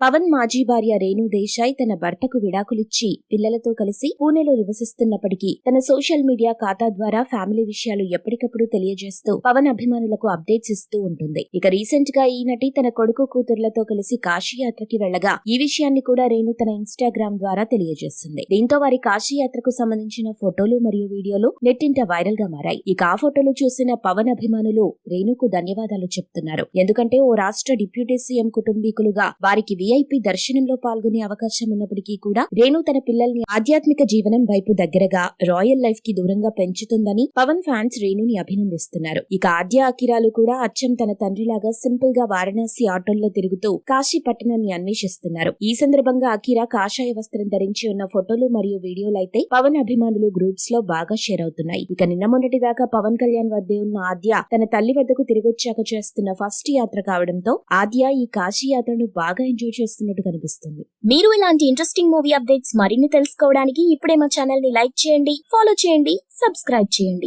పవన్ మాజీ భార్య రేణు దేశాయ్ తన భర్తకు విడాకులిచ్చి పిల్లలతో కలిసి పూణెలో నివసిస్తున్నప్పటికీ తన సోషల్ మీడియా ఖాతా ద్వారా ఫ్యామిలీ విషయాలు ఎప్పటికప్పుడు తెలియజేస్తూ పవన్ అభిమానులకు అప్డేట్స్ ఇస్తూ ఉంటుంది. ఇక రీసెంట్గా ఈ నటి తన కొడుకు కూతుర్లతో కలిసి కాశీ యాత్రకి వెళ్ళగా ఈ విషయాన్ని కూడా రేణు తన ఇన్స్టాగ్రామ్ ద్వారా తెలియజేస్తుంది దీంతో వారి కాశీ యాత్రకు సంబంధించిన ఫోటోలు మరియు వీడియోలు నెట్టింట వైరల్గా మారాయి. ఇక ఆ ఫోటోలు చూసిన పవన్ అభిమానులు రేణుకు ధన్యవాదాలు చెప్తున్నారు. ఎందుకంటే ఓ రాష్ట్ర డిప్యూటీ సీఎం కుటుంబీకులుగా వారికి విఐపి దర్శనంలో పాల్గొనే అవకాశం ఉన్నప్పటికీ కూడా రేణు తన పిల్లల్ని ఆధ్యాత్మిక జీవనం వైపు దగ్గరగా రాయల్ లైఫ్కి దూరంగా పెంచుతుందని పవన్ ఫ్యాన్స్ రేణుని అభినందిస్తున్నారు. ఇక ఆద్య అఖిరాలు కూడా అచ్చం తన తండ్రిలాగా సింపుల్గా వారణాసి ఆటోల్లో తిరుగుతూ కాశీ పట్టణాన్ని అన్వేషిస్తున్నారు. ఈ సందర్భంగా అఖిరా కాషాయ వస్త్రం ధరించి ఉన్న ఫోటోలు మరియు వీడియోలు అయితే పవన్ అభిమానులు గ్రూప్స్లో బాగా షేర్ అవుతున్నాయి. ఇక నిన్న మొన్నటి దాకా పవన్ కళ్యాణ్ వద్దే ఉన్న ఆద్య తన తల్లి వద్దకు తిరిగొచ్చాక చేస్తున్న ఫస్ట్ యాత్ర కావడంతో ఆద్య ఈ కాశీ యాత్రను బాగా ఎంజాయ్ చేస్తున్నట్టు కనిపిస్తుంది. మీరు ఇలాంటి ఇంట్రెస్టింగ్ మూవీ అప్డేట్స్ మరిన్ని తెలుసుకోవడానికి ఇప్పుడే మా ఛానల్ని లైక్ చేయండి ఫాలో చేయండి సబ్స్క్రైబ్ చేయండి.